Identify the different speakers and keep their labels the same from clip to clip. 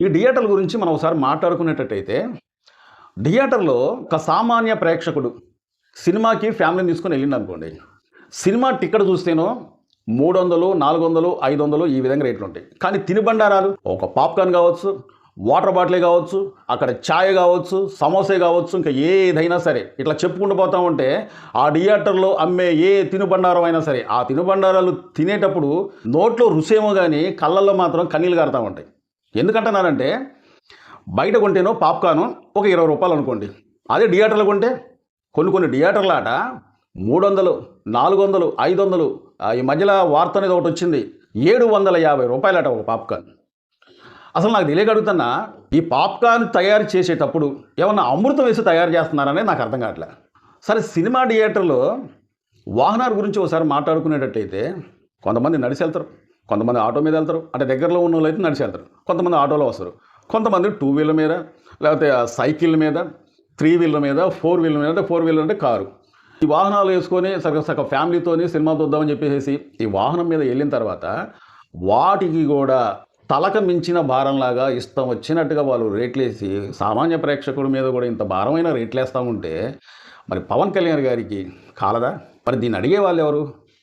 Speaker 1: ఈ థియేటర్ల గురించి మనం ఒకసారి మాట్లాడుకునేటట్టయితే థియేటర్లో ఒక సామాన్య ప్రేక్షకుడు సినిమాకి ఫ్యామిలీని తీసుకొని వెళ్ళింది అనుకోండి సినిమా టికెట్ చూస్తేనో మూడు వందలు నాలుగు వందలు ఐదు వందలు ఈ విధంగా రేట్లు ఉంటాయి. కానీ తినుబండారాలు ఒక పాప్కార్న్ కావచ్చు వాటర్ బాటిలే కావచ్చు అక్కడ ఛాయ్ కావచ్చు సమోసే కావచ్చు ఇంకా ఏదైనా సరే. ఇట్లా చెప్పుకుంటూ పోతా ఉంటే ఆ థియేటర్లో అమ్మే ఏ తినుబండారం అయినా సరే ఆ తినుబండారాలు తినేటప్పుడు నోట్లో రుసేమో కానీ కళ్ళల్లో మాత్రం కన్నీళ్ళు కారుతూ ఉంటాయి. ఎందుకంటున్నానంటే బయట కొంటేనో పాప్కార్న్ ఒక ఇరవై రూపాయలు అనుకోండి. అదే థియేటర్లో కొంటే కొన్ని కొన్ని థియేటర్ల ఆట మూడు వందలు నాలుగు వందలు ఐదు వందలు ఈ మధ్యలో వార్త అనేది ఒకటి వచ్చింది. ఏడు వందల యాభై రూపాయలట ఒక పాప్కార్న్. అసలు నాకు తెలియక అడుగుతున్నా ఈ పాప్కార్న్ తయారు చేసేటప్పుడు ఏమన్నా అమృతం వేసి తయారు చేస్తున్నారనేది నాకు అర్థం కావట్లే. సరే సినిమా థియేటర్లో వాహనాల గురించి ఒకసారి మాట్లాడుకునేటట్టయితే కొంతమంది నడిచి వెళ్తారు కొంతమంది ఆటో మీద వెళ్తారు. అంటే దగ్గరలో ఉన్న వాళ్ళు అయితే నడిచి వెళ్తారు. కొంతమంది ఆటోలో వస్తారు. కొంతమంది టూ వీలర్ మీద లేకపోతే సైకిల్ మీద త్రీ వీలర్ మీద ఫోర్ వీలర్ మీద అంటే ఫోర్ వీలర్ అంటే కారు. ఈ వాహనాలు వేసుకొని సగ సగ ఫ్యామిలీతోని సినిమా చూద్దామని చెప్పేసి ఈ వాహనం మీద వెళ్ళిన తర్వాత వాటికి కూడా తలక మించిన భారంలాగా ఇష్టం వచ్చినట్టుగా వాళ్ళు రేట్లేసి సామాన్య ప్రేక్షకుడి మీద కూడా ఇంత భారమైన రేట్లేస్తూ ఉంటే మరి పవన్ కళ్యాణ్ గారికి కాలదా? మరి దీన్ని అడిగే వాళ్ళు ఎవరు?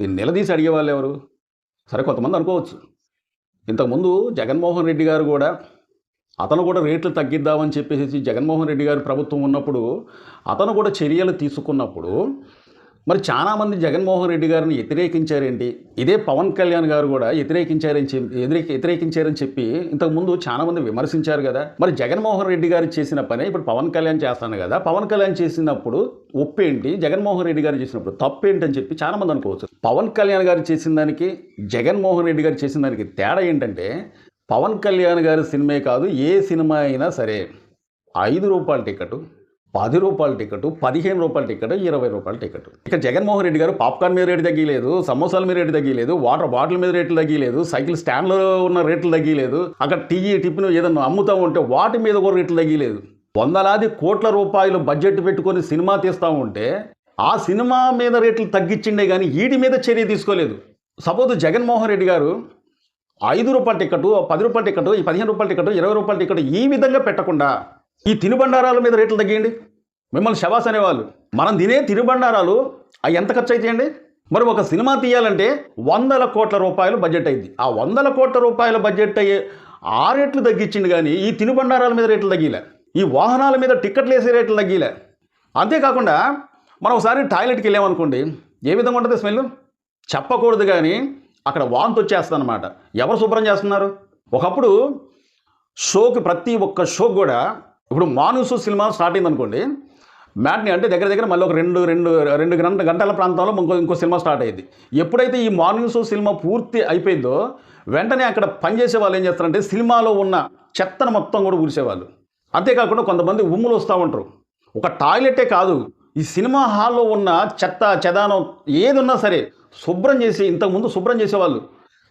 Speaker 1: దీన్ని నిలదీసి అడిగే వాళ్ళు ఎవరు? సరే కొంతమంది అనుకోవచ్చు. ఇంతకుముందు జగన్మోహన్ రెడ్డి గారు కూడా అతను కూడా రేట్లు తగ్గిద్దామని చెప్పేసి జగన్మోహన్ రెడ్డి గారు ప్రభుత్వం ఉన్నప్పుడు అతను కూడా చర్యలు తీసుకున్నప్పుడు మరి చాలామంది జగన్మోహన్ రెడ్డి గారిని వ్యతిరేకించారేంటి? ఇదే పవన్ కళ్యాణ్ గారు కూడా వ్యతిరేకించారని చెప్పి వ్యతిరేకించారని చెప్పి ఇంతకుముందు చాలామంది విమర్శించారు కదా. మరి జగన్మోహన్ రెడ్డి గారు చేసిన పని ఇప్పుడు పవన్ కళ్యాణ్ చేస్తాను కదా. పవన్ కళ్యాణ్ చేసినప్పుడు ఒప్పేంటి? జగన్మోహన్ రెడ్డి గారు చేసినప్పుడు తప్పేంటి అని చెప్పి చాలామంది అనుకోవచ్చు. పవన్ కళ్యాణ్ గారు చేసిన దానికి జగన్మోహన్ రెడ్డి గారు చేసిన దానికి తేడా ఏంటంటే పవన్ కళ్యాణ్ గారి సినిమే కాదు ఏ సినిమా అయినా సరే ఐదు రూపాయల టికెట్ పది రూపాయల టికెట్ పదిహేను రూపాయల టికెట్ ఇరవై రూపాయల టికెట్. ఇక జగన్మోహన్ రెడ్డి గారు పాప్కార్న్ మీద రేటు తగ్గలేదు సమోసాల మీద రేటు తగ్గలేదు వాటర్ బాటిల్ మీద రేట్లు తగ్గలేదు సైకిల్ స్టాండ్లో ఉన్న రేట్లు తగ్గలేదు అక్కడ టీ టిఫిన్ ఏదన్నా అమ్ముతా ఉంటే వాటి మీద కూడా రేట్లు తగ్గలేదు. వందలాది కోట్ల రూపాయలు బడ్జెట్ పెట్టుకొని సినిమా తీస్తూ ఉంటే ఆ సినిమా మీద రేట్లు తగ్గించిండే కానీ వీటి మీద చర్య తీసుకోలేదు. సపోజ్ జగన్మోహన్ రెడ్డి గారు ఐదు రూపాయల టికెట్ పది రూపాయల టికెట్ ఈ పదిహేను రూపాయల టికెట్ ఇరవై రూపాయల టికెట్ ఈ విధంగా పెట్టకుండా ఈ తినుబండారాల మీద రేట్లు తగ్గియండి మిమ్మల్ని శవాస్ అనేవాళ్ళు. మనం తినే తినుబండారాలు అవి ఎంత ఖర్చు అవుతాయండి మరి ఒక సినిమా తీయాలంటే వందల కోట్ల రూపాయలు బడ్జెట్ అయింది. ఆ వందల కోట్ల రూపాయల బడ్జెట్ అయ్యే ఆ రేట్లు తగ్గించింది కానీ ఈ తినుబండారాల మీద రేట్లు తగ్గిలే. ఈ వాహనాల మీద టికెట్లు వేసే రేట్లు తగ్గిలే. అంతేకాకుండా మనం ఒకసారి టాయిలెట్కి వెళ్ళామనుకోండి ఏ విధంగా ఉంటుంది స్మెల్? చెప్పకూడదు కానీ అక్కడ వాంతి వచ్చేస్తుంది అనమాట ఎవరు శుభ్రం చేస్తున్నారు? ఒకప్పుడు షోకి ప్రతి ఒక్క షోకి కూడా ఇప్పుడు మానుసు సినిమా స్టార్ట్ అయింది అనుకోండి మ్యాట్ని అంటే దగ్గర దగ్గర మళ్ళీ ఒక రెండు రెండు రెండు గంట గంటల ప్రాంతంలో ఇంకో ఇంకో సినిమా స్టార్ట్ అయ్యింది. ఎప్పుడైతే ఈ మార్నింగ్ షో సినిమా పూర్తి అయిపోయిందో వెంటనే అక్కడ పనిచేసే వాళ్ళు ఏం చేస్తారంటే సినిమాలో ఉన్న చెత్తను మొత్తం కూడా ఊరిసేవాళ్ళు అంతేకాకుండా కొంతమంది ఉమ్ములు వస్తూ ఉంటారు. ఒక టాయిలెటే కాదు ఈ సినిమా హాల్లో ఉన్న చెత్త చెదానం ఏది ఉన్నా సరే శుభ్రం చేసి ఇంతకుముందు శుభ్రం చేసేవాళ్ళు.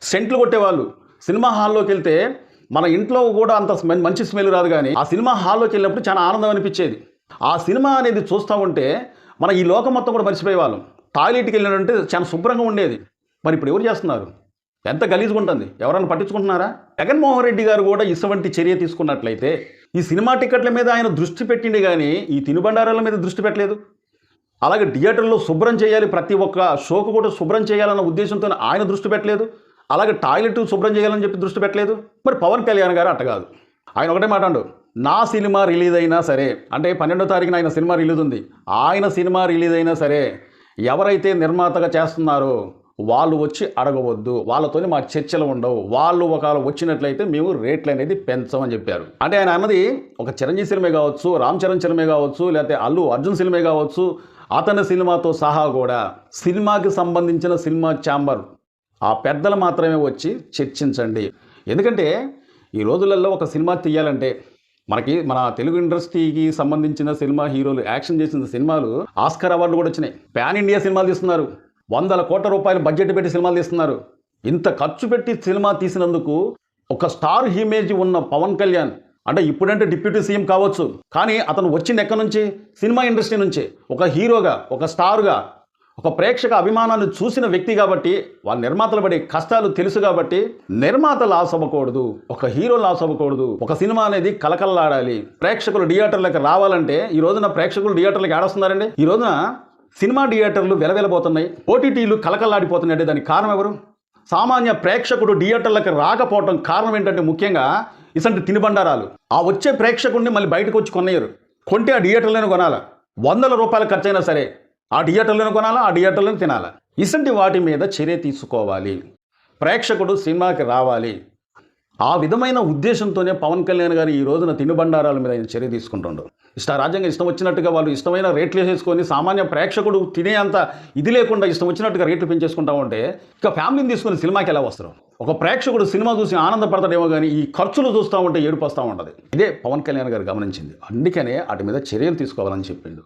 Speaker 1: సెంట్లు కొట్టేవాళ్ళు. సినిమా హాల్లోకి వెళ్తే మన ఇంట్లో కూడా అంత స్మెల్ మంచి స్మెల్ రాదు కానీ ఆ సినిమా హాల్లోకి వెళ్ళినప్పుడు చాలా ఆనందం అనిపించేది. ఆ సినిమా అనేది చూస్తూ ఉంటే మన ఈ లోకం మొత్తం కూడా మర్చిపోయేవాళ్ళం టాయిలెట్కి వెళ్ళినంటే చాలా శుభ్రంగా ఉండేది. మరి ఇప్పుడు ఎవరు చేస్తున్నారు? ఎంత గలీజ్గా ఉంటుంది. ఎవరైనా పట్టించుకుంటున్నారా? జగన్మోహన్ రెడ్డి గారు కూడా ఇటువంటి చర్య తీసుకున్నట్లయితే ఈ సినిమా టికెట్ల మీద ఆయన దృష్టి పెట్టింది కానీ ఈ తినుబండారాల మీద దృష్టి పెట్టలేదు. అలాగే థియేటర్లో శుభ్రం చేయాలి ప్రతి ఒక్క షోకు కూడా శుభ్రం చేయాలన్న ఉద్దేశంతో ఆయన దృష్టి పెట్టలేదు. అలాగే టాయిలెట్ శుభ్రం చేయాలని చెప్పి దృష్టి పెట్టలేదు. మరి పవన్ కళ్యాణ్ గారు అట్ట కాదు. ఆయన ఒకటే మాట్లాడు నా సినిమా రిలీజ్ అయినా సరే అంటే పన్నెండో తారీఖున ఆయన సినిమా రిలీజ్ ఉంది ఆయన సినిమా రిలీజ్ అయినా సరే ఎవరైతే నిర్మాతగా చేస్తున్నారో వాళ్ళు వచ్చి అడగవద్దు. వాళ్ళతోని మా చర్చలు ఉండవు. వాళ్ళు ఒకవేళ వచ్చినట్లయితే మేము రేట్లు అనేది పెంచమని చెప్పారు. అంటే ఆయన అన్నది ఒక చిరంజీవి సినిమా కావచ్చు రామ్ చరణ్ సినిమా కావచ్చు లేకపోతే అల్లు అర్జున్ సినిమా కావచ్చు అతని సినిమాతో సహా కూడా సినిమాకి సంబంధించిన సినిమా ఛాంబర్. ఆ పెద్దలు మాత్రమే వచ్చి చర్చించండి. ఎందుకంటే ఈ రోజులలో ఒక సినిమా తీయాలంటే మనకి మన తెలుగు ఇండస్ట్రీకి సంబంధించిన సినిమా హీరోలు యాక్షన్ చేసిన సినిమాలు ఆస్కర్ అవార్డులు కూడా వచ్చినాయి. పాన్ ఇండియా సినిమాలు తీస్తున్నారు. వందల కోట్ల రూపాయలు బడ్జెట్ పెట్టి సినిమాలు తీస్తున్నారు. ఇంత ఖర్చు పెట్టి సినిమా తీసినందుకు ఒక స్టార్ ఇమేజ్ ఉన్న పవన్ కళ్యాణ్ అంటే ఇప్పుడంటే డిప్యూటీ సీఎం కావచ్చు కానీ అతను వచ్చింది ఎక్కడి నుంచి? సినిమా ఇండస్ట్రీ నుంచి. ఒక హీరోగా ఒక స్టార్గా ఒక ప్రేక్షక అభిమానాన్ని చూసిన వ్యక్తి కాబట్టి వాళ్ళ నిర్మాతలు పడే కష్టాలు తెలుసు కాబట్టి నిర్మాత లాస్ అవ్వకూడదు ఒక హీరో లాస్ అవ్వకూడదు ఒక సినిమా అనేది కలకలలాడాలి ప్రేక్షకులు థియేటర్లకు రావాలంటే ఈ రోజున ప్రేక్షకులు థియేటర్లకు ఆడొస్తున్నారండి ఈ రోజున సినిమా థియేటర్లు వెలవెలబోతున్నాయి ఓటీటీలు కలకల్లాడిపోతున్నాయి అంటే దానికి కారణం ఎవరు? సామాన్య ప్రేక్షకుడు థియేటర్లకు రాకపోవడం కారణం ఏంటంటే ముఖ్యంగా ఇసంటి తినుబండారాలు. ఆ వచ్చే ప్రేక్షకుడిని మళ్ళీ బయటకు వచ్చి కొనయ్యరు కొంటే ఆ థియేటర్లోనే కొనాలా? వందల రూపాయలు ఖర్చైనా సరే. ఆ థియేటర్లోనే కొనాలా? ఆ థియేటర్లను తినాలా? ఇసంటి వాటి మీద చర్య తీసుకోవాలి. ప్రేక్షకుడు సినిమాకి రావాలి. ఆ విధమైన ఉద్దేశంతోనే పవన్ కళ్యాణ్ గారు ఈ రోజున తినుబండారాల మీద ఆయన చర్య తీసుకుంటుండ్రు ఇష్ట రాజ్యాంగం ఇష్టం వచ్చినట్టుగా వాళ్ళు ఇష్టమైన రేట్లు వేసేసుకొని సామాన్య ప్రేక్షకుడు తినే అంత ఇది లేకుండా ఇష్టం వచ్చినట్టుగా రేట్లు పెంచేసుకుంటా ఉంటే ఇక ఫ్యామిలీని తీసుకొని సినిమాకి ఎలా వస్తారు? ఒక ప్రేక్షకుడు సినిమా చూసి ఆనందపడతాడేమో కానీ ఈ ఖర్చులు చూస్తూ ఉంటే ఏడుపస్తూ ఉంటుంది. ఇదే పవన్ కళ్యాణ్ గారు గమనించింది. అందుకనే వాటి మీద చర్యలు తీసుకోవాలని చెప్పిండు.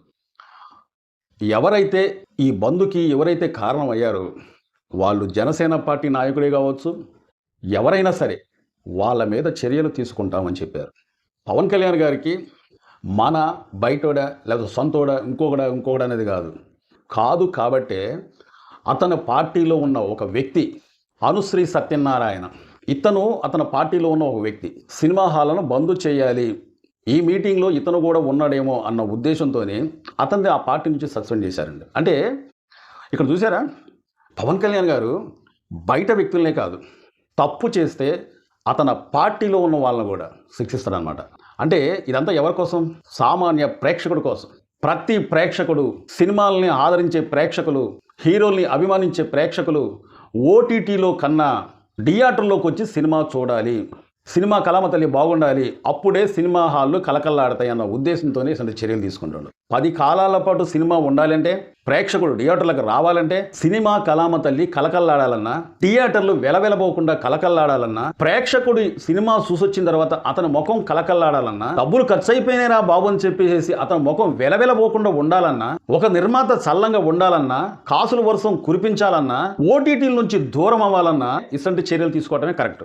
Speaker 1: ఎవరైతే ఈ బంధుకి ఎవరైతే కారణం అయ్యారో వాళ్ళు జనసేన పార్టీ నాయకుడే కావచ్చు ఎవరైనా సరే వాళ్ళ మీద చర్యలు తీసుకుంటామని చెప్పారు. పవన్ కళ్యాణ్ గారికి మన బయటోడా లేదా సొంతోడ ఇంకొకడ ఇంకొకడ అనేది కాదు. కాదు కాబట్టే అతని పార్టీలో ఉన్న ఒక వ్యక్తి అనుశ్రీ సత్యనారాయణ ఇతను అతని పార్టీలో ఉన్న ఒక వ్యక్తి. సినిమా హాలను బంద్ చేయాలి. ఈ మీటింగ్లో ఇతను కూడా ఉన్నాడేమో అన్న ఉద్దేశంతోనే అతన్ని ఆ పార్టీ నుంచి సస్పెండ్ చేశారండి. అంటే ఇక్కడ చూసారా? పవన్ కళ్యాణ్ గారు బయట వ్యక్తులనే కాదు తప్పు చేస్తే అతన పార్టీలో ఉన్న వాళ్ళని కూడా శిక్షిస్తాడనమాట అంటే ఇదంతా ఎవరి కోసం? సామాన్య ప్రేక్షకుడి కోసం. ప్రతి ప్రేక్షకుడు సినిమాల్ని ఆదరించే ప్రేక్షకులు హీరోల్ని అభిమానించే ప్రేక్షకులు ఓటీటీలో కన్నా థియేటర్లోకి వచ్చి సినిమా చూడాలి. సినిమా కళామ తల్లి బాగుండాలి అప్పుడే సినిమా హాళ్ళు కలకల్లాడతాయి అన్న ఉద్దేశంతోనే ఇటువంటి చర్యలు తీసుకుంటాడు. పది కాలాల పాటు సినిమా ఉండాలంటే ప్రేక్షకుడు థియేటర్లకు రావాలంటే సినిమా కలామ తల్లి కలకల్లాడాలన్నా థియేటర్లు వెలవెలబోకుండా కలకల్లాడాలన్నా ప్రేక్షకుడు సినిమా చూసొచ్చిన తర్వాత అతని ముఖం కలకల్లాడాలన్నా డబ్బులు ఖర్చు అయిపోయినారా బాబు అని చెప్పేసి అతని ముఖం వెలవెలబోకుండా ఉండాలన్నా ఒక నిర్మాత చల్లంగా ఉండాలన్నా కాసుల వర్షం కురిపించాలన్నా ఓటీటీల నుంచి దూరం అవ్వాలన్నా ఇటువంటి చర్యలు తీసుకోవటమే కరెక్ట్.